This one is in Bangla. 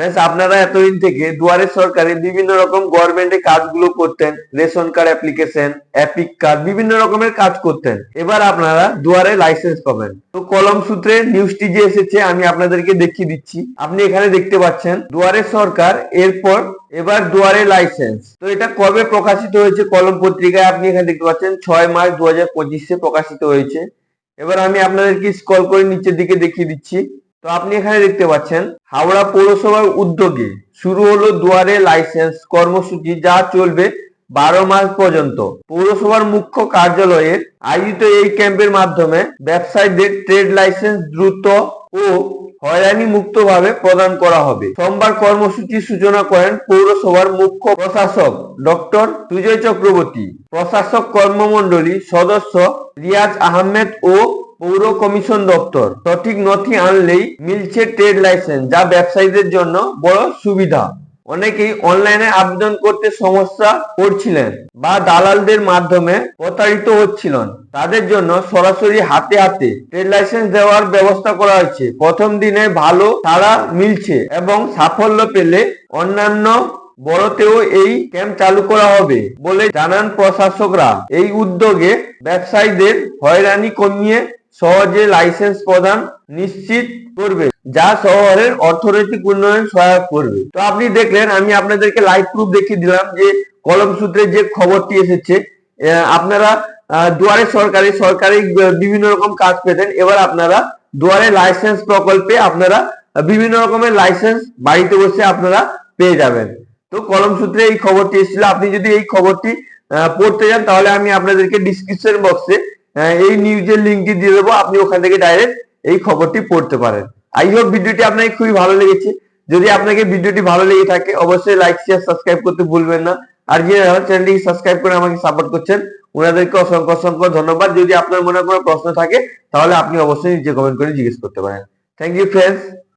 ফ্রেন্ডস আপনারা এতদিন থেকে দুয়ারে সরকারে বিভিন্ন রকম গভর্নমেন্টের কাজগুলো করতেন, ration card application EPIC card বিভিন্ন রকমের কাজ করতেন। এবার আপনারা দুয়ারে লাইসেন্স পাবেন। তো কলম সূত্রে নিউজটি যে এসেছে, আমি আপনাদেরকে দেখিয়ে দিচ্ছি। আপনি এখানে দেখতে পাচ্ছেন, দুয়ারে সরকার, এরপর এবার দুয়ারে লাইসেন্স তো এটা কবে প্রকাশিত হয়েছে কলম পত্রিকায়? আপনি এখানে দেখতে পাচ্ছেন, ছয় মার্চ দু হাজার পঁচিশে প্রকাশিত হয়েছে। এবার আমি আপনাদেরকে স্কল করে নিচের দিকে দেখিয়ে দিচ্ছি। তো আপনি এখানে দেখতে পাচ্ছেন, হাওড়া পৌরসভার উদ্যোগে শুরু হলো দুয়ারে লাইসেন্স কর্মসূচি যা চলবে বারো মাস পর্যন্ত। পৌরসভার মুখ্য কার্যালয়ে আয়োজিত এই ক্যাম্পের মাধ্যমে ব্যবসায়ীদের ট্রেড লাইসেন্স দ্রুত ও হয়রানি মুক্তভাবে প্রদান করা হবে। সোমবার কর্মসূচির সূচনা করেন পৌরসভার মুখ্য প্রশাসক ডক্টর সুজয় চক্রবর্তী। প্রশাসক কর্মমণ্ডলী সদস্য রিয়াজ আহমেদ ও পৌর কমিশন দপ্তর। সঠিক নথি আনলেই মিলছে ট্রেড লাইসেন্স, যা ব্যবসায়ীদের জন্য বড় সুবিধা। অনেকেই অনলাইনে আবেদন করতে সমস্যা করছিলেন বা দালালদের মাধ্যমে প্রতারিত হচ্ছিলেন। তাদের জন্য সরাসরি হাতে হাতে ট্রেড লাইসেন্স দেওয়ার ব্যবস্থা করা হয়েছে। প্রথম দিনে ভালো তারা মিলছে এবং সাফল্য পেলে অন্যান্য বড়তেও এই ক্যাম্প চালু করা হবে বলে জানান প্রশাসকরা। এই উদ্যোগে ব্যবসায়ীদের হয়রানি কমিয়ে সহজে লাইসেন্স প্রদান নিশ্চিত করবে, যা শহরের অর্থনৈতিক উন্নয়ন সহায়ক করবে। তো আপনি দেখলেন, আমি আপনাদেরকে লাইভ প্রুফ দেখিয়ে দিলাম যে কলম সূত্রে যে খবরটি এসেছে আপনারা দুয়ারে সরকারি সরকারি বিভিন্ন রকম কাজ পেতেন। এবার আপনারা দুয়ারে লাইসেন্স প্রকল্পে আপনারা বিভিন্ন রকমের লাইসেন্স বাড়িতে বসে আপনারা পেয়ে যাবেন। তো কলম সূত্রে এই খবরটি এসেছিল। আপনি যদি এই খবরটি পড়তে যান, তাহলে আমি আপনাদেরকে ডিসক্রিপশন বক্সে এই নিউজের লিঙ্কটি দিয়ে দেবো, আপনি ওখান থেকে ডাইরেক্ট এই খবরটি পড়তে পারেন। আই হোপ ভিডিওটি আপনাকে খুবই ভালো লেগেছে। যদি আপনাকে ভিডিওটি ভালো লেগে থাকে, অবশ্যই লাইক শেয়ার সাবস্ক্রাইব করতে ভুলবেন না। আর যে চ্যানেলটি সাবস্ক্রাইব করে আমাকে সাপোর্ট করছেন, ওনাদেরকে অসংখ্য অসংখ্য ধন্যবাদ। যদি আপনার মনে কোনো প্রশ্ন থাকে, তাহলে আপনি অবশ্যই নিচে কমেন্ট করে জিজ্ঞেস করতে পারেন। Thank you friends